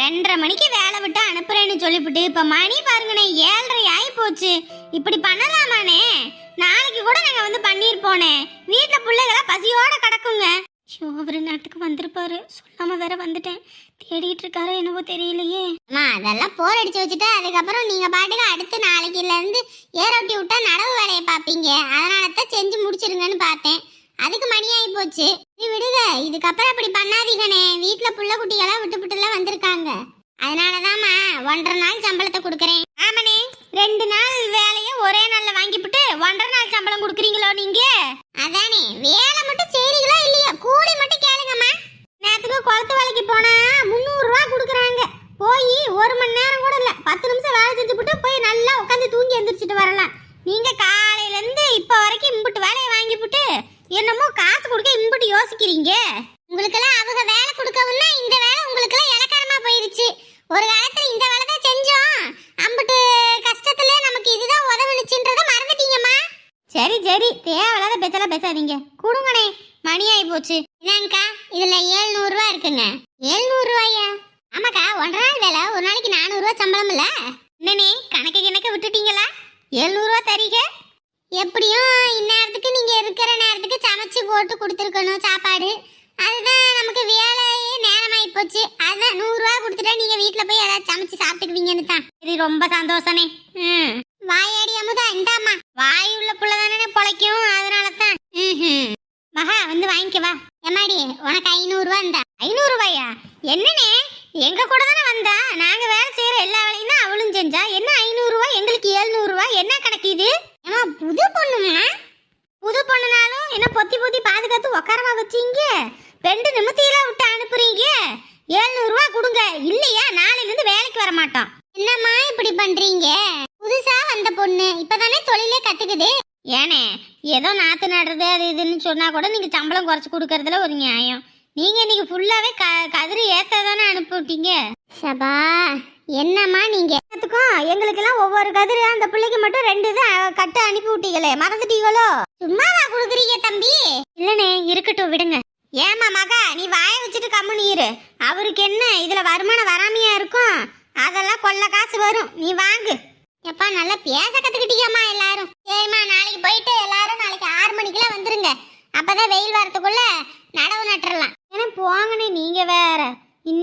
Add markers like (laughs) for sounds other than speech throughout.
ரெண்டரை மணிக்கு வேலை விட்டு அனுப்புறேன்னு சொல்லிவிட்டு இப்ப மணி பாருங்கண்ணே ஏழரை ஆகி போச்சு இப்படி பண்ணலாமாண்ணே? நாளைக்கு கூட நாங்க வந்து பண்ணிருப்போனே வீட்டுல பிள்ளைகளா பசியோட கிடக்குங்க. ஷோ அவரு நாட்டுக்கு வந்திருப்பாரு. சொல்லாம வேற வந்துட்டேன். தேடிட்டு இருக்காரு என்னவோ தெரியலையே. அம்மா அதெல்லாம் போர் அடிச்சு வச்சுட்டு அதுக்கப்புறம் நீங்க பாட்டுக்கு அடுத்து நாளைக்குல இருந்து ஏரோட்டி விட்டா நடவு வேலையை பார்ப்பீங்க. அதனால தான் செஞ்சு முடிச்சிருங்கன்னு பார்த்தேன். அதுக்கு மணி ஆகி போச்சு நீ விடுங்க. இதுக்கப்புறம் அப்படி பண்ணாதீங்கண்ணே. வீட்டுல புள்ள குட்டிகளாம் விட்டு விட்டுலாம் வந்திருக்காங்க. அதனாலதாம்மா ஒன்றரை நாள் சம்பளத்தை கொடுக்குறேன். ஆமாண்ணே. ரெண்டு நாள் வேலையை ஒரே நாள்ல வாங்கிவிட்டு ஒன்றரை நாள் சம்பளம் கொடுக்குறீங்களோ நீங்க? அதானே. வேலை மட்டும் சரிங்களா இல்லையா? கூலி மட்டும் கேளுங்கம்மா. நேரத்துக்கு குளத்து வேலைக்கு போனா முந்நூறு ரூபா கொடுக்குறாங்க. போய் ஒரு மணி நேரம் கூட இல்ல. பத்து நிமிஷம் வேலை செஞ்சுவிட்டு போய் நல்லா உட்காந்து தூங்கி எந்திரிச்சிட்டு வரலாம். நீங்க காலையில இருந்து இப்ப வரைக்கும் இம்புட்டு வேலையை வாங்கிவிட்டு என்னமோ காசு கொடுக்க இம்புட்டு யோசிக்கிறீங்க? உங்களுக்கெல்லாம் அவங்க வேலை கொடுக்கவும்னா இந்த வேலை உங்களுக்கெல்லாம் இலக்காரமா போயிருச்சு. ஒரு காலத்துல இந்த வேலை தான் செஞ்சோம். அம்புட்டு கஷ்டத்துல நமக்கு இதுதான் உதவுனுச்சுன்றத மறந்துட்டீங்கம்மா. சரி சரி. தேவையில்லாத பேச்செல்லாம் பேசாதீங்க. கொடுங்கண்ணே. மணி ஆகி போச்சு. என்னங்கக்கா இதுல ஏழ்நூறு ரூபா இருக்குங்க. ஏழ்நூறு ரூபாயா? ஆமாக்கா ஒன்றரை நாள் வேலை. ஒரு நாளைக்கு நானூறு ரூபா சம்பளம் இல்ல? என்னண்ணே கணக்கு கிணக்க விட்டுட்டீங்களா? ஏழ்நூறு ரூபா தரீங்க? எப்படியும் இந்நேரத்துக்கு நீங்க இருக்கிற நேரத்துக்கு சமைச்சு போட்டு கொடுத்துருக்கணும் சாப்பாடு. அதுதான் நமக்கு வேலையே நேரமாயி போச்சு. அதுதான் நூறு ரூபா கொடுத்துட்டா நீங்க வீட்ல போய் ஏதாவது சமைச்சு சாப்பிட்டுக்குவீங்கன்னு தான். இது ரொம்ப சந்தோஷமே. ம். வாயாடி அமுதா இந்தாம்மா. வாய் உள்ள புள்ள தானே பொழைக்கும் அதனால தான் ம் மகா வந்து வாங்கிக்க வா. எம்மாடி உனக்கு ஐநூறு ரூபா இருந்தா ஐநூறு ரூபாயா என்னனே எங்க கூட தானே வந்தா? நாங்க வேலை செய்யற எல்லா வேலையும் தான் அவளும் செஞ்சா. என்ன ஐநூறு எங்களுக்கு ஏழ்நூறு என்ன கணக்கு இது? புது பொண்ணுமா புது பொண்ணுனாலும் என்ன பொத்தி பொத்தி பாதுகாத்து உக்காரமா வச்சீங்க? ரெண்டு நிமித்தியெல்லாம் விட்டு அனுப்புறீங்க? ஏழ்நூறு கொடுங்க. இல்லையா? நாளையிலிருந்து வேலைக்கு வர மாட்டோம். என்னம்மா இப்படி பண்றீங்க? புதுசா வந்த பொண்ணு. இப்பதானே தொழிலே கத்துக்குது. ஏனே ஏதோ நாத்து நடுறது அது இதுன்னு சொன்னா கூட நீங்க சம்பளம் குறைச்சு கொடுக்கறதுல ஒரு நியாயம். நீங்க இன்னைக்கு ஃபுல்லாவே க கதிரி ஏத்த தானே அனுப்பிவிட்டீங்க? சபா என்னம்மா நீங்கள் எல்லாத்துக்கும் எங்களுக்கெல்லாம் ஒவ்வொரு கதிரி அந்த பிள்ளைக்கு மட்டும் ரெண்டு இது கட்டு அனுப்பி விட்டீங்களே மறந்துட்டீங்களோ? சும்மாவா கொடுக்குறீங்க தம்பி? இல்லனே இருக்கட்டும் விடுங்க. ஏமா மகா நீ வாயை வச்சுட்டு கம்முனு இரு. அவருக்கு என்ன இதுல வருமானம் வராமையா இருக்கும்? அதெல்லாம் கொள்ள காசு வரும். நீ வாங்கு. எப்பா நல்லா பேச கற்றுக்கிட்டீங்கம்மா எல்லாரும். சரிம்மா நாளைக்கு போயிட்டு எல்லாரும் நாளைக்கு ஆறு மணிக்கெல்லாம் வந்துருங்க. அப்பதான் வெயில் வரத்துக்குள்ள நடவு நட்டுறலாம். ஏன்னா போங்கண்ணே நீங்க வே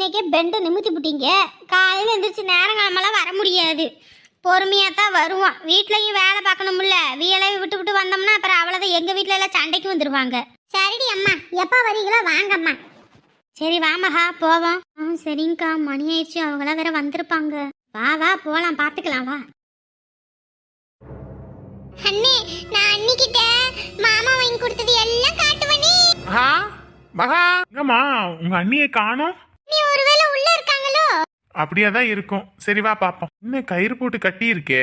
இன்னைக்கே பெண்டை நிமித்தி விட்டீங்க காலையில் எழுந்திரிச்சு நேரங்காலமெல்லாம் வர முடியாது. பொறுமையாக தான் வருவோம் வீட்லையும் வேலை பார்க்கணும்ல. வீலையும் விட்டு விட்டு வந்தோம்னா அப்புறம் அவ்வளோதான் எங்கள் வீட்டில் எல்லாம் சண்டைக்கு வந்துடுவாங்க சரிடி அம்மா எப்போ வரீங்களோ வாங்கம்மா. சரி வாமஹா போவோம். ஆ சரிங்கக்கா. மணி ஆயிடுச்சு. அவங்களாம் வேற வந்திருப்பாங்க. வா வா போகலாம் பார்த்துக்கலாம் வா. அண்ணே நான் அன்னிக்கிட்ட மாமா வாங்கி கொடுத்தது எல்லாம் காட்டுவனே. மகா என்னம்மா உங்க அண்ணியை காணோம் நீ ஒருவேளை உள்ள இருக்காங்களோ அப்படியே தான் இருக்கும். சரி வா பாப்போம். இன்னும் கயிறு போட்டு கட்டி இருக்கே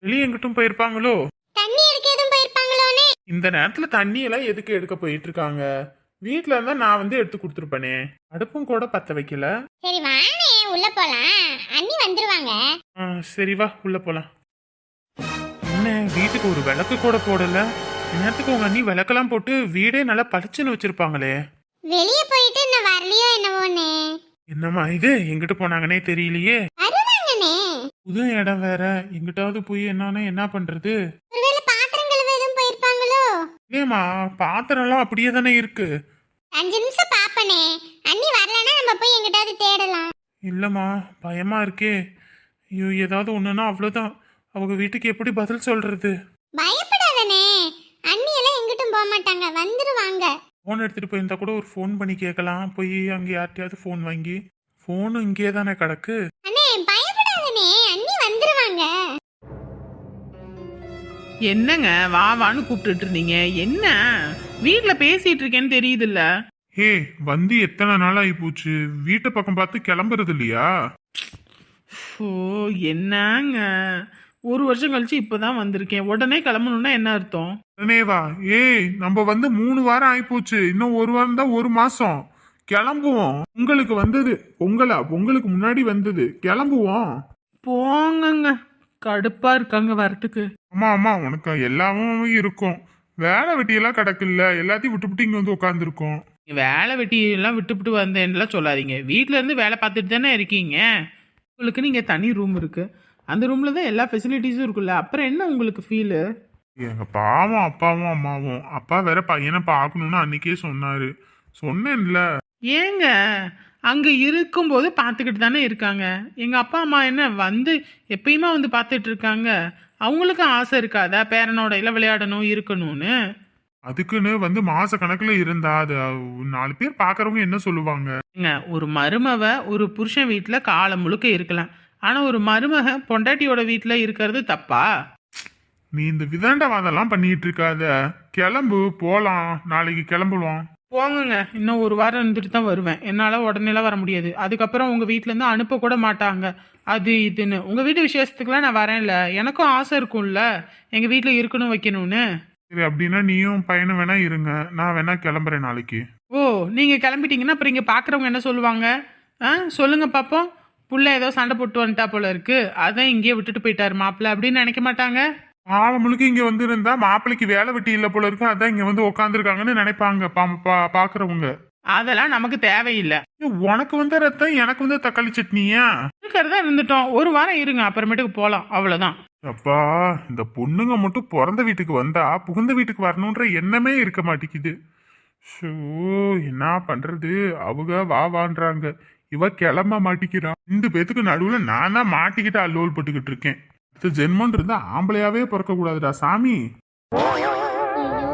வெளியே எங்கிட்டும் போயிருப்பாங்களோ? தண்ணி எடுக்க எதுவும் போயிருப்பாங்களோனே இந்த நேரத்துல தண்ணி எல்லாம் எதுக்கு எடுக்க போயிட்டு இருக்காங்க வீட்ல இருந்தா நான் வந்து எடுத்து கொடுத்துருப்பேனே. அடுப்பும் கூட பத்த வைக்கல. சரி வாணே உள்ள போலாம். அண்ணி வந்துருவாங்க. ஆ, சரி வா உள்ள போலாம். என்ன வீட்டுக்கு ஒரு விளக்கு கூட போடல. நேரத்துக்கு உங்க அண்ணி விளக்கெல்லாம் போட்டு வீடே நல்லா பளிச்சுன்னு வச்சிருப்பாங்களே. வெளிய போயிட்டு இன்னும் வரலையோ என்னவோனே என்னம்மா இது? எங்கிட்டு போனாங்கன்னே தெரியலையே. வருவாங்கண்ணே. புது இடம் வேற. எங்கிட்டாவது போய் என்னன்னா என்ன பண்றது? ஒருவேளை பாத்திரம் கழுவ எதுவும் போயிருப்பாங்களோ? ஏமா பாத்திரம்லாம் அப்படியே தானே இருக்கு. அஞ்சு நிமிஷம் பாப்பனே அண்ணி வரலன்னா நம்ம போய் எங்கிட்டாவது தேடலாம். இல்லம்மா பயமா இருக்கே. ஐயோ ஏதாவது ஒண்ணுன்னா அவ்வளோதான் அவங்க வீட்டுக்கு எப்படி பதில் சொல்றது? பயப்படாதனே அண்ணி எல்லாம் எங்கிட்டும் போக மாட்டாங்க வந்துருவாங்க. ஃபோன் எடுத்துட்டு போயிருந்தா கூட ஒரு ஃபோன் பண்ணி கேட்கலாம். போய் அங்கே யார்கிட்டயாவது ஃபோன் வாங்கி ஃபோனும் இங்கே தானே கிடக்கு. அண்ணே பயப்படாதனே அண்ணி வந்துருவாங்க. என்னங்க வா வான்னு கூப்பிட்டுட்டு இருந்தீங்க. என்ன? வீட்ல பேசிட்டு இருக்கேன்னு தெரியுதுல்ல. ஹே வந்து எத்தனை நாள் ஆகி போச்சு? வீட்டை பக்கம் பார்த்து கிளம்புறது இல்லையா? ஓ என்னங்க? ஒரு வருஷம் கழிச்சு இப்பதான் வந்திருக்கேன். உடனே கிளம்பணும்னா என்ன அர்த்தம்? உடனே வா ஏய் நம்ம வந்து மூணு வாரம் ஆயிப்போச்சு. இன்னும் ஒரு வாரம் தான் ஒரு மாசம். கிளம்புவோம். உங்களுக்கு வந்தது. பொங்கலா பொங்கலுக்கு முன்னாடி வந்தது. கிளம்புவோம். போங்கங்க. கடுப்பா இருக்காங்க வரட்டுக்கு ஆமா ஆமா. உனக்கு எல்லாமும் இருக்கும். வேலை வெட்டியெல்லாம் கிடக்குல்ல. எல்லாத்தையும் விட்டு விட்டு இங்க வந்து உட்காந்துருக்கோம் வேலை வெட்டி எல்லாம் விட்டுவிட்டு வந்தேன்னுலாம் சொல்லாதீங்க. வீட்ல இருந்து வேலை பார்த்துட்டு தானே இருக்கீங்க? உங்களுக்கு நீங்க தனி ரூம் இருக்கு. அந்த ரூம்ல தான் எல்லா ஃபெசிலிட்டிஸும் இருக்குல்ல. அப்புறம் என்ன உங்களுக்கு ஃபீலு எங்க பாவம் அப்பாவும் அம்மாவும். அப்பா வேற பையனை பார்க்கணும்னு அன்னைக்கே சொன்னாரு. சொன்னேன்ல. ஏங்க அங்க இருக்கும்போது பார்த்துக்கிட்டு தானே இருக்காங்க. எங்க அப்பா அம்மா என்ன வந்து எப்பயுமே வந்து பார்த்துட்டு இருக்காங்க? அவங்களுக்கும் ஆசை இருக்காதா? பேரனோட எல்லாம் விளையாடணும் இருக்கணும்னு? அதுக்குன்னு வந்து மாச கணக்குல இருந்தா அது நாலு பேர் பாக்குறவங்க என்ன சொல்லுவாங்க? ஒரு மருமவ ஒரு புருஷன் வீட்டில் காலம் முழுக்க இருக்கலாம். ஆனால் ஒரு மருமக பொண்டாட்டியோட வீட்டில் இருக்கிறது தப்பா? நீ இந்த விதண்டவாதெல்லாம் பண்ணிட்டு இருக்காத கிளம்பு போலாம். நாளைக்கு கிளம்புவோம். போங்கங்க. இன்னும் ஒரு வாரம் இருந்துட்டு தான் வருவேன். என்னால் உடனேலாம் வர முடியாது. அதுக்கப்புறம் உங்கள் வீட்டிலேருந்து அனுப்ப கூட மாட்டாங்க. அது இதுன்னு. உங்கள் வீட்டு விசேஷத்துக்குலாம் நான் வரேன்ல. எனக்கும் ஆசை இருக்கும்ல. எங்கள் வீட்டில் இருக்கணும் வைக்கணும்னு. சரி அப்படின்னா நீயும் பையனும் வேணா இருங்க. நான் வேணா கிளம்புறேன் நாளைக்கு. ஓ நீங்கள் கிளம்பிட்டீங்கன்னா அப்புறம் இங்கே பார்க்குறவங்க என்ன சொல்லுவாங்க? ஆ சொல்லுங்க பார்ப்போம் புள்ள ஏதோ சண்டை போட்டு வந்துட்டா போல இருக்கு. அதான் இங்கேயே விட்டுட்டு போயிட்டாரு மாப்பிள்ள. அப்படின்னு நினைக்க மாட்டாங்க? ஆளை முழுக்க இங்க வந்து இருந்தா மாப்பிள்ளைக்கு வேலை வெட்டி இல்ல போல இருக்கு. அதான் இங்க வந்து உட்காந்துருக்காங்கன்னு நினைப்பாங்க பாக்குறவங்க. அதெல்லாம் நமக்கு தேவையில்லை. உனக்கு வந்து ரத்தம் எனக்கு வந்து தக்காளி சட்னியா? இருக்கிறதா இருந்துட்டோம். ஒரு வாரம் இருங்க அப்புறமேட்டுக்கு போகலாம் அவ்வளோதான் அப்பா இந்த பொண்ணுங்க மட்டும் பிறந்த வீட்டுக்கு வந்தா புகுந்த வீட்டுக்கு வரணுன்ற எண்ணமே இருக்க மாட்டேங்குது. ஷோ என்ன பண்றது? அவங்க வா வான்றாங்க இவ கிளம்ப மாட்டிக்கிறான் ரெண்டு பேத்துக்கு நடுவுல நான் மாட்டிக்கிட்டு அல்லோல் போட்டுக்கிட்டு இருக்கேன். அடுத்த ஜென்மன் இருந்தா ஆம்பளையாவே பிறக்க கூடாதுடா சாமி. ஐயோ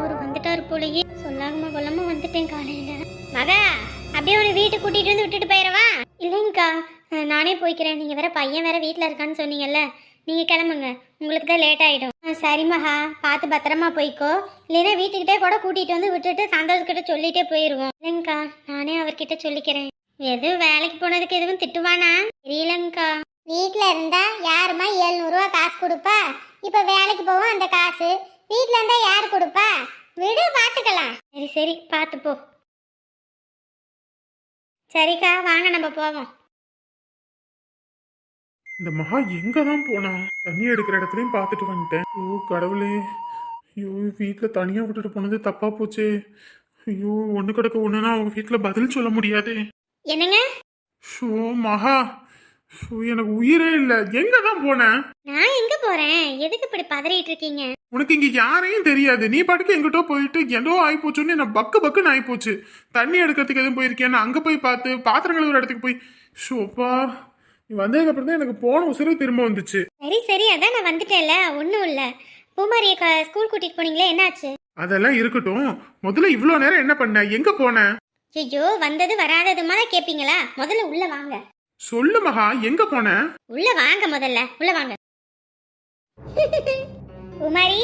ஒரு வந்துட்டாரு போலயே. சொல்லாம கொல்லாம வந்துட்டேன் காலையில. மகா அப்படியே ஒரு வீட்டு கூட்டிட்டு வந்து விட்டுட்டு போயிடவா இல்லைங்கக்கா நானே போய்க்கிறேன். நீங்க வேற பையன் வேற வீட்ல இருக்கான்னு சொன்னீங்கல்ல. நீங்க கிளம்புங்க. உங்களுக்கு தான் லேட் ஆயிடும். அஹ் சரி மகா பார்த்து பத்திரமா போய்க்கோ. இல்லைன்னா வீட்டுக்கிட்டே கூட கூட்டிட்டு வந்து விட்டுட்டு சந்தோஷக்கிட்ட சொல்லிட்டே போயிருவோம். இல்லைங்கக்கா நானே அவர்கிட்ட சொல்லிக்கிறேன். எதுவும் வேலைக்கு போனதுக்கு எதுவும் திட்டுவானா? தெரியலங்கக்கா வீட்ல இருந்தா யாருமா எழுநூறுவா காசு கொடுப்பா? இப்ப வேலைக்கு போவோம் அந்த காசு. வீட்ல இருந்தா யார் கொடுப்பா? விடு பாத்துக்கலாம். சரி சரி பாத்து போ. சரிக்கா வாங்க நம்ம போவோம். இந்த மகா எங்க தான் போனா? தண்ணி எடுக்கிற இடத்துலயும் பார்த்துட்டு வந்துட்டேன். ஐயோ கடவுளே. ஐயோ வீட்டில் தனியா விட்டுட்டு போனது தப்பா போச்சே. ஐயோ ஒன்று கிடக்க ஒன்றுனா அவங்க வீட்டில் பதில் சொல்ல முடியாதே. என்னங்க? ஷோ மகா. ஷோ எனக்கு உயிரே இல்லை. எங்க தான் போனேன் நான் எங்க போறேன்? எதுக்கு இப்படி பதறிட்டு இருக்கீங்க? உனக்கு இங்க யாரையும் தெரியாது. நீ பாட்டுக்கு எங்கிட்டோ போயிட்டு ஏதோ ஆயிப்போச்சுன்னு நான் பக்கு பக்குன்னு ஆயிப்போச்சு. தண்ணி எடுக்கிறதுக்கு எதுவும் போயிருக்கேன் அங்க போய் பார்த்து பாத்திரம் கழுவுற இடத்துக்கு போய் ஷோப்பா நீ வந்ததுக்கு அப்புறம் தான் எனக்கு போன உசுறு திரும்ப வந்துச்சு. சரி சரி. அதான் நான் வந்துட்டேன்ல. ஒன்றும் இல்லை. பூமாரிய ஸ்கூல் கூட்டிட்டு போனீங்களே என்னாச்சு? அதெல்லாம் இருக்கட்டும். முதல்ல இவ்வளோ நேரம் என்ன பண்ண? எங்க போன? ஐயோ வந்தது வராததுமா தான் கேட்பீங்களா முதல்ல உள்ள வாங்க. சொல்லு மகா எங்க போன? உள்ள வாங்க முதல்ல உள்ள வாங்க. (laughs) உமாரி?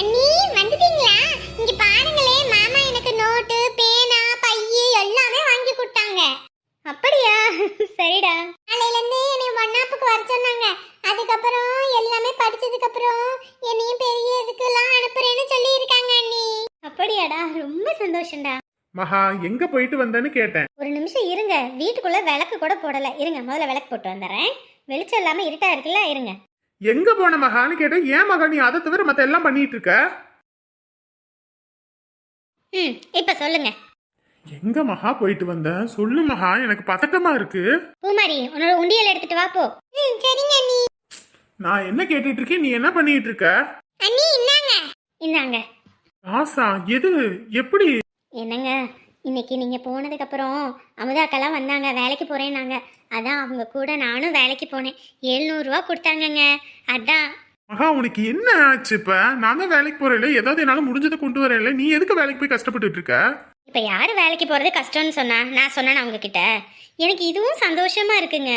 அண்ணி வந்துட்டீங்களா? இங்க பாருங்களே மாமா எனக்கு நோட்டு பேனா பைய எல்லாமே வாங்கி கொடுத்தாங்க. அப்படியா? (laughs) சரிடா. நாளையில இருந்து என்னை ஒன்னாப்புக்கு வர சொன்னாங்க. அதுக்கப்புறம் எல்லாமே படிச்சதுக்கு அப்புறம் என்னையும் பெரிய இதுக்கெல்லாம் அனுப்புறேன்னு சொல்லி இருக்காங்க அண்ணி. அப்படியாடா ரொம்ப சந்தோஷம்டா. மகா எங்க போயிட்டு வந்தேன்னு கேட்டேன். ஒரு நிமிஷம் இருங்க. வீட்டுக்குள்ள விளக்கு கூட போடல. இருங்க முதல்ல விளக்கு போட்டு வந்துடுறேன். வெளிச்சம் இல்லாம இருட்டா இருக்குல்ல இருங்க. எங்க போன மகான்னு கேட்டேன். ஏன் மகா நீ அதை தவிர மத்த எல்லாம் பண்ணிட்டு இருக்க? ம் இப்ப சொல்லுங்க. எங்க மகா போயிட்டு வந்த? சொல்லு மகா எனக்கு பதட்டமா இருக்கு. பூமாரி உன்னோட உண்டியல் எடுத்துட்டு வா போ. ம் சரிங்க அண்ணி. நான் என்ன கேட்டுட்டு இருக்கேன்? நீ என்ன பண்ணிட்டு இருக்க? அண்ணி இந்தாங்க. இந்தாங்க. ஆசா எது? எப்படி? என்னங்க இன்னைக்கு நீங்க போனதுக்கு அப்புறம் அமுதாக்கெல்லாம் வந்தாங்க வேலைக்கு போறேன்னாங்க. அதான் அவங்க கூட நானும் வேலைக்கு போனேன். எழுநூறுவா கொடுத்தாங்கங்க. அதான். மகா உனக்கு என்ன ஆச்சு இப்ப? நான் தான் வேலைக்கு போறேன்ல ஏதாவது என்னால முடிஞ்சதை கொண்டு வரேன்ல நீ எதுக்கு வேலைக்கு போய் கஷ்டப்பட்டுட்டு இருக்க? இப்ப யாரு வேலைக்கு போறது கஷ்டம்னு சொன்னா? நான் சொன்னேன் உங்ககிட்ட எனக்கு இதுவும் சந்தோஷமா இருக்குங்க.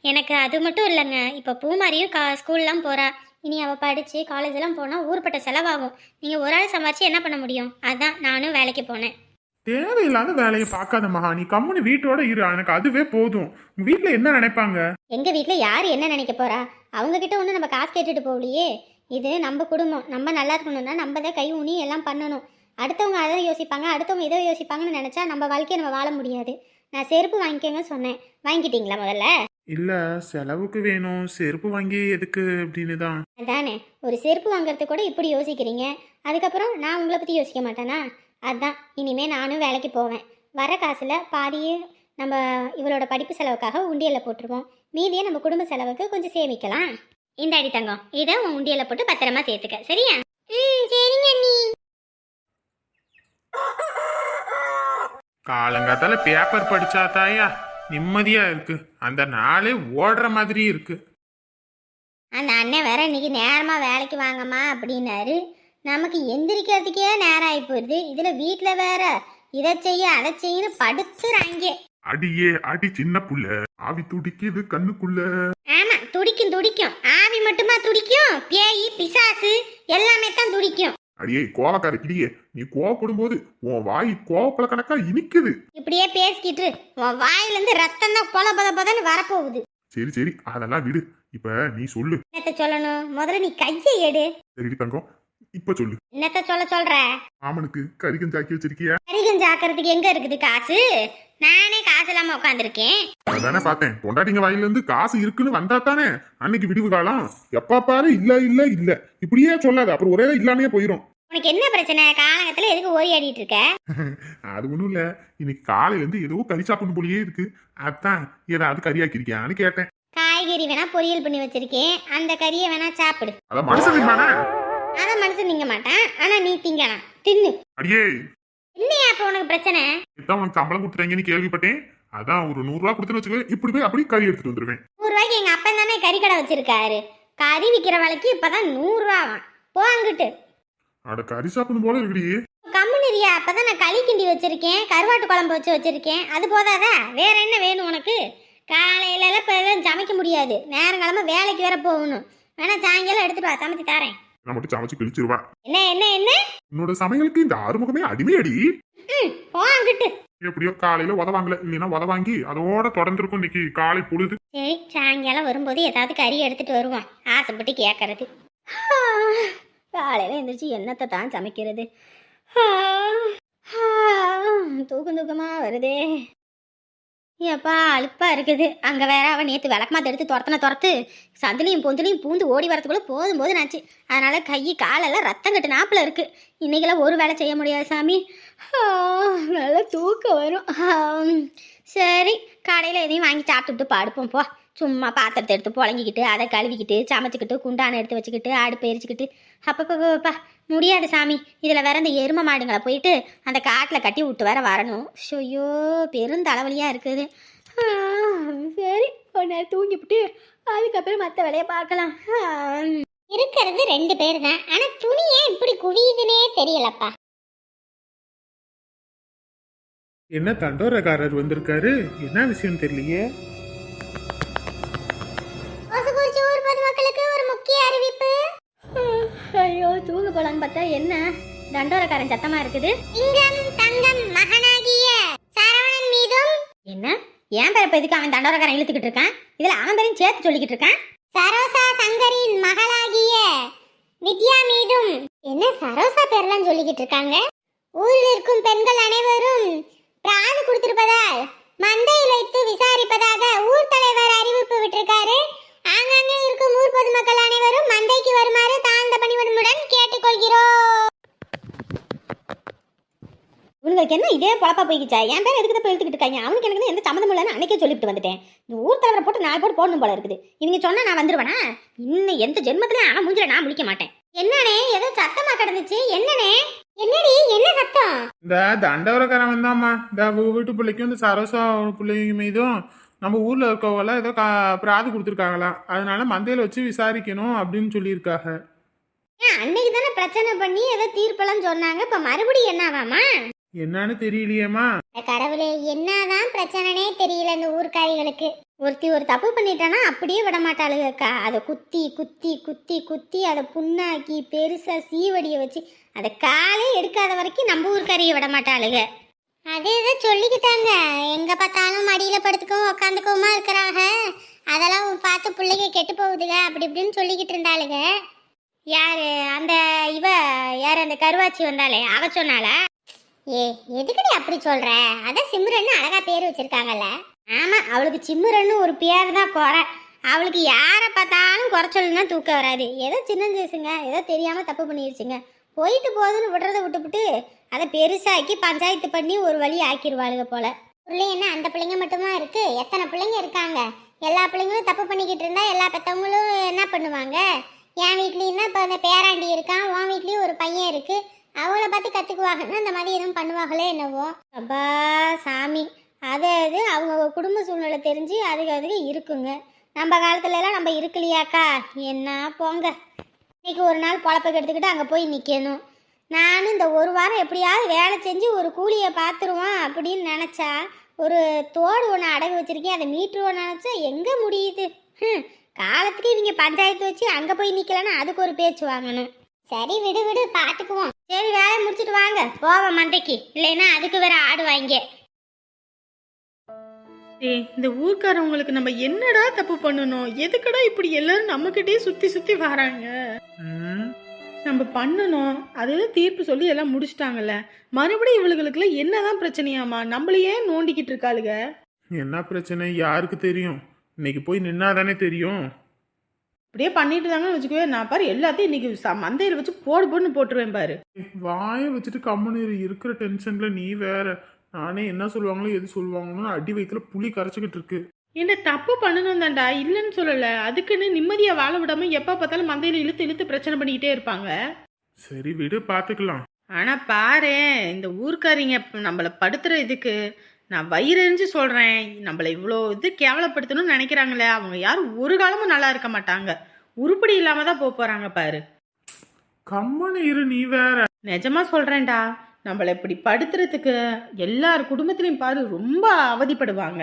எனக்கு அது மட்டும் இல்லைங்க. இப்போ பூமாரியும் கா ஸ்கூல்லாம் போறா. இனி அவ படிச்சு காலேஜ் எல்லாம் போனா ஊர்பட்ட செலவாகும். நீங்க ஒரு ஆள் சம்பாரிச்சு என்ன பண்ண முடியும்? அதான் நானும் வேலைக்கு போனேன். தேவையில்லாத வேலையை பார்க்காத மகா. நீ கம்முனு வீட்டோட இரு. எனக்கு அதுவே போதும். உங்க வீட்ல என்ன நினைப்பாங்க? எங்க வீட்ல யார் என்ன நினைக்க போறா? அவங்க கிட்ட ஒன்றும் நம்ம காசு கேட்டுட்டு போகலையே. இது நம்ம குடும்பம். நம்ம நல்லா இருக்கணும்னா நம்ம தான் கை ஊனி எல்லாம் பண்ணணும். அடுத்தவங்க அதை யோசிப்பாங்க அடுத்தவங்க இதை யோசிப்பாங்கன்னு நினைச்சா நம்ம வாழ்க்கையை நம்ம வாழ முடியாது. நான் செருப்பு வாங்கிக்கங்க சொன்னேன். வாங்கிட்டீங்களா முதல்ல? இல்ல செலவுக்கு வேணும். செருப்பு வாங்கி எதுக்கு அப்படின்னு தான். அதானே. ஒரு செருப்பு வாங்குறதுக்கு கூட இப்படி யோசிக்கிறீங்க. அதுக்கப்புறம் நான் உங்களை பற்றி யோசிக்க மாட்டேனா? அதான். இனிமே நானும் வேலைக்கு போவேன். வர காசுல பாதியே நம்ம இவளோட படிப்பு செலவுக்காக உண்டியல்ல போட்டுருவோம். மீதியை நம்ம குடும்ப செலவுக்கு கொஞ்சம் சேமிக்கலாம். இந்த அடி தங்கம். இதை உன் உண்டியல்ல போட்டு பத்திரமா சேர்த்துக்க. சரியா? ம் சரிங்க அண்ணி. காலங்காத்தால பேப்பர் படிச்சா தாயா நிம்மதியா இருக்கு. அந்த நாளே ஓடுற மாதிரி இருக்கு. அந்த அண்ணன் வேற இன்னைக்கு நேரமா வேலைக்கு வாங்கம்மா அப்படின்னாரு. நமக்கு எந்திரிக்கிறதுக்கே நேரம் ஆகி போயிடுது இதுல வீட்டுல வேற இதை செய்ய அதை செய்யன்னு படுத்துறாங்க. அடியே அடி சின்ன புள்ள. ஆவி துடிக்குது கண்ணுக்குள்ள. ஆமா துடிக்கும் துடிக்கும். ஆவி மட்டுமா துடிக்கும்? பேய் பிசாசு எல்லாமே தான் துடிக்கும். அடியே கோவக்கார கிடியே நீ கோவப்படும் போது உன் வாய் கோவப்பல கணக்கா இனிக்குது. இப்படியே பேசிக்கிட்டு. உன் வாயில இருந்து ரத்தம் தான் கொல பத பதன்னு வரப்போகுது. சரி சரி அதெல்லாம் விடு. இப்ப நீ சொல்லு. என்னத்த சொல்லணும்? முதல்ல நீ கையை எடு. சரி தங்கம். இப்ப சொல்லு. என்னத்த சொல்ல சொல்ற? மாமனுக்கு கறிகஞ்சாக்கி வச்சிருக்கியா? கரிகம் ஜாக்கிறதுக்கு எங்க இருக்குது காசு? நானே காசு இல்லாம உட்காந்துருக்கேன் அதானே பார்த்தேன். பொண்டாட்டிங்க வாயில இருந்து காசு இருக்குன்னு வந்தா தானே அன்னைக்கு விடிவு காலம். எப்பா பாரு இல்ல இல்ல இல்ல. இப்படியே சொல்லாத. அப்புறம் ஒரே இல்லாமையே போயிரும். உனக்கு என்ன பிரச்சனை? காலகத்துல எதுக்கு ஓடி ஆடிட்டு இருக்க? (laughs) அது ஒண்ணும் இல்ல. இன்னைக்கு காலையில இருந்து ஏதோ கறி சாப்பிடணும் போலயே இருக்கு. அதான் ஏதாவது கறியாக்கிருக்கியான்னு கேட்டேன். காய்கறி வேணா பொரியல் பண்ணி வச்சிருக்கேன். அந்த கறியை வேணா சாப்பிடு. அதான் மனுஷன் தானே அதை மனுஷன் திங்க மாட்டான். ஆனா நீ திங்கலாம். தின்னு. அடியே. என்னையா அப்ப உனக்கு பிரச்சனை? இதான் உனக்கு சம்பளம் கொடுத்துறாங்கன்னு கேள்விப்பட்டேன். அதான் ஒரு நூறு ரூபா கொடுத்துன்னு வச்சுக்கோ இப்படி போய் அப்படி கறி எடுத்துட்டு வந்துருவேன். நூறு ரூபாய்க்கு எங்க அப்பன் தானே கறி கடை வச்சிருக்காரு. கறி விக்கிற விலைக்கு இப்பதான் நூறு ரூபாவாம் போ அங்கிட்டு. அட கறி சாப்பிடணும் போல இருக்குடி. கம்முனிரியா அப்பதான் நான் களி கிண்டி வச்சிருக்கேன். கருவாட்டு குழம்பு வச்சு வச்சிருக்கேன். அது போதாதா? வேற என்ன வேணும் உனக்கு? காலையில எல்லாம் இப்ப சமைக்க முடியாது. நேரங்காலமா வேலைக்கு வேற போகணும். வேணா சாயங்காலம் எடுத்துட்டு வா. சமைச்சு தரேன். நான் மட்டும் சமைச்சு கிழிச்சிருவா என்ன என்ன என்ன? உன்னோட சமையலுக்கு இந்த ஆறுமுகமே அடிமையடி. அங்கிட்டு. எப்படியோ காலையில உத வாங்கல இல்லைன்னா உத வாங்கி அதோட தொடர்ந்துருக்கும் இன்னைக்கு காலை பொழுது. சரி சாயங்காலம் வரும்போது ஏதாவது கறி எடுத்துட்டு வருவோம். ஆசைப்பட்டு கேட்கறது காலையில் எழுந்திரிச்சு என்னத்தை தான் சமைக்கிறது? தூக்கம் தூக்கமாக வருதே. ஏப்பா அலுப்பா இருக்குது. அங்கே வேற அவன் நேற்று விளக்கமாத்த எடுத்து துரத்துன துரத்து சந்திலையும் பொந்திலையும் பூந்து ஓடி வரதுக்குள்ளே போதும் போது நாச்சு அதனால கை காலெல்லாம் ரத்தம் கட்டு நாப்பில் இருக்கு. இன்னைக்கெல்லாம் ஒரு வேலை செய்ய முடியாது சாமி. நல்லா தூக்கம் வரும். சரி கடையில் எதையும் வாங்கி சாப்பிட்டுட்டு படுப்போம் போ. சும்மா பாத்திரத்தை எடுத்து புழங்கிக்கிட்டு அதை கழுவிக்கிட்டு சமைச்சிக்கிட்டு குண்டானை எடுத்து வச்சுக்கிட்டு அடுப்பு எரிச்சுக்கிட்டு அப்பப்பப்பா முடியாது சாமி. இதில் வேற இந்த எரும மாடுங்களை போயிட்டு அந்த காட்டில் கட்டி விட்டு வேற வரணும். ஷோயோ பெரும் தலைவலியாக இருக்குது சரி கொஞ்ச நேரம் தூங்கிவிட்டு அதுக்கப்புறம் மற்ற வேலையை பார்க்கலாம். இருக்கிறது ரெண்டு பேர் தான் ஆனால் துணி ஏன் இப்படி குவியுதுன்னே தெரியலப்பா. என்ன தண்டோரக்காரர் வந்திருக்காரு? என்ன விஷயம் தெரியலையே? போலான்னு பார்த்தா என்ன? தண்டோரக்காரன் சத்தமா இருக்குது. இங்கம் தங்கம் மகனாகிய சரவணன் மீதும். என்ன? ஏன் பேர எதுக்கு அவன் தண்டோரக்காரன் இழுத்துக்கிட்டு இருக்கான்? இதுல அவன் பேரையும் சேர்த்து சொல்லிக்கிட்டு இருக்கான். சரோசா சங்கரின் மகளாகிய வித்யா மீதும். என்ன சரோசா பேர்லாம் சொல்லிக்கிட்டு இருக்காங்க? ஊரில் இருக்கும் பெண்கள் அனைவரும் பிராது கொடுத்திருப்பதால் மந்தையில் வைத்து விசாரிப்பதாக ஊர் தலைவர் அறிவிப்பு விட்டிருக்காரு. ஆங்காங்கே இருக்கும் ஊர் பொதுமக்கள் அனைவரும் மந்தைக்கு வருமாறு தாழ்ந்த பணிவுடன் கேட்டுக்கொள்கிறோம். இவங்களுக்கு என்ன இதே பொழப்பா போய்க்கிச்சா? என் பேர் எதுக்கு போய் எழுத்துக்கிட்டு இருக்காங்க அவனுக்கு எனக்கு எந்த சம்மந்தம் இல்லைன்னு அன்னைக்கே சொல்லிட்டு வந்துட்டேன். இந்த ஊர் தலைவரை போட்டு நாலு போட்டு போடணும் போல இருக்குது. இவங்க சொன்னா நான் வந்துருவேனா? இன்னும் எந்த ஜென்மத்திலே ஆனால் மூஞ்சில நான் முடிக்க மாட்டேன். என்னனே ஏதோ சத்தமா கிடந்துச்சு. என்னனே என்னடி? என்ன சத்தம்? இந்த தண்டவரக்காரன் வந்தாமா இந்த வீட்டு பிள்ளைக்கும் இந்த சரோசா பிள்ளைங்க மீதும் நம்ம ஊர்ல இருக்கவங்க ஏதோ கா பிராது கொடுத்துருக்காங்களாம் அதனால மந்தையில வச்சு விசாரிக்கணும் அப்படின்னு சொல்லியிருக்காங்க. ஏன் அன்னைக்கு தானே பிரச்சனை பண்ணி ஏதோ தீர்ப்பெல்லாம் சொன்னாங்க இப்ப மறுபடியும் என்னவாமா என்னன்னு தெரியலையேம்மா. கடவுளே என்னதான் பிரச்சனைனே தெரியல இந்த ஊர்க்காரிகளுக்கு. ஒருத்தி ஒரு தப்பு பண்ணிட்டானா அப்படியே விட மாட்டாளுகக்கா அதை குத்தி குத்தி குத்தி குத்தி அதை புண்ணாக்கி பெருசா சீவடிய வச்சு அதை காலே எடுக்காத வரைக்கும் நம்ம ஊர்க்காரிய விட மாட்டாளுக அதே இதை சொல்லிக்கிட்டாங்க. எங்கே பார்த்தாலும் மடியில் படுத்துக்கவும் உக்காந்துக்கவுமா இருக்கிறாங்க. அதெல்லாம் பார்த்து பிள்ளைங்க கெட்டு போகுதுங்க அப்படி இப்படின்னு சொல்லிக்கிட்டு இருந்தாளுங்க யார்? அந்த இவ யார் அந்த கருவாச்சி வந்தாலே அவ சொன்னாளா? ஏ எதுக்கடி அப்படி சொல்கிற அதான் சிம்ரன்னு அழகா பேர் வச்சுருக்காங்கல்ல. ஆமாம் அவளுக்கு சிம்ரன்னு ஒரு பேர் தான் குறை. அவளுக்கு யாரை பார்த்தாலும் குறை தூக்க தூக்கம் வராது. ஏதோ சின்ன ஏதோ தெரியாமல் தப்பு பண்ணிடுச்சுங்க போயிட்டு போகுதுன்னு விடுறத விட்டுவிட்டு அதை பெருசாக்கி பஞ்சாயத்து பண்ணி ஒரு வழி ஆக்கிடுவாளுங்க போல. பிள்ளைங்க என்ன அந்த பிள்ளைங்க மட்டுமா இருக்கு? எத்தனை பிள்ளைங்க இருக்காங்க? எல்லா பிள்ளைங்களும் தப்பு பண்ணிக்கிட்டு இருந்தா எல்லா பெத்தவங்களும் என்ன பண்ணுவாங்க? என் வீட்லேயும் இப்போ அந்த பேராண்டி இருக்கான் உன் வீட்லேயும் ஒரு பையன் இருக்கு. அவங்கள பார்த்து கற்றுக்குவாங்கன்னா அந்த மாதிரி எதுவும் பண்ணுவாங்களே என்னவோ. அப்பா சாமி. அது அது அவங்க குடும்ப சூழ்நிலை தெரிஞ்சு அதுக்கு அதுக்கு இருக்குங்க. நம்ம காலத்துலலாம் நம்ம இருக்கலையாக்கா. என்ன போங்க. இன்னைக்கு ஒரு நாள் பொழப்ப எடுத்துக்கிட்டு அங்கே போய் நிற்கணும் நானும் இந்த ஒரு வாரம் எப்படியாவது வேலை செஞ்சு ஒரு கூலியை பார்த்துருவோம் அப்படின்னு நினச்சா ஒரு தோடு ஒன்று அடகு வச்சுருக்கேன் அதை மீட்டுருவோம் நினச்சா எங்கே முடியுது? ஹம், காலத்துக்கு இவங்க பஞ்சாயத்து வச்சு அங்கே போய் நிற்கலன்னா அதுக்கு ஒரு பேச்சு வாங்கணும். சரி விடு விடு பார்த்துக்குவோம் சரி வேலையை முடிச்சுட்டு வாங்க. போவோம் மண்டைக்கு. இல்லைன்னா அதுக்கு வேற ஆடுவாங்க ஏய் இந்த ஊர்க்காரவங்களுக்கு நம்ம என்னடா தப்பு பண்ணணும்? எதுக்கடா இப்படி எல்லாரும் நம்மக்கிட்டே சுற்றி சுற்றி வராங்க? நம்ம பண்ணணும். அது தீர்ப்பு சொல்லி எல்லாம் முடிச்சிட்டாங்கல்ல. மறுபடியும் இவளுகளுக்குள்ள என்னதான் பிரச்சனையாமா நம்மளையே நோண்டிக்கிட்டு இருக்காளுங்க என்ன பிரச்சனை? யாருக்கு தெரியும்? இன்னைக்கு போய் நின்னாதானே தெரியும். இப்படியே பண்ணிட்டு தாங்கன்னு வச்சுக்கவே நான் பாரு எல்லாத்தையும் இன்னைக்கு மந்தையில வச்சு போடு போடுன்னு போட்டுருவேன் பாரு. வாயை வச்சுட்டு கம்முன்னு இரு. இருக்கிற டென்ஷன்ல நீ வேற. நானே என்ன சொல்லுவாங்களோ எது சொல்லுவாங்களோ அடி வயிற்றுல புளி கரைச்சிக்கிட்டு இருக்கு. என்ன தப்பு பண்ணணும் தான்டா இல்லைன்னு சொல்லல. அதுக்குன்னு நிம்மதியா வாழ விடாம எப்ப பார்த்தாலும் மந்தையில இழுத்து இழுத்து பிரச்சனை பண்ணிக்கிட்டே இருப்பாங்க. சரி விடு பாத்துக்கலாம். ஆனா பாரு இந்த ஊர்க்காரிங்க நம்மள படுத்துற இதுக்கு நான் வயிறறிஞ்சு சொல்றேன். நம்மள இவ்வளோ இது கேவலப்படுத்தணும்னு நினைக்கிறாங்களே அவங்க யாரும் ஒரு காலமும் நல்லா இருக்க மாட்டாங்க. உருப்படி இல்லாம தான் போக போறாங்க பாரு. கம்முன்னு இரு நீ வேற. நிஜமா சொல்றேன்டா நம்மள இப்படி படுத்துறதுக்கு எல்லார் குடும்பத்திலையும் பாரு ரொம்ப அவதிப்படுவாங்க.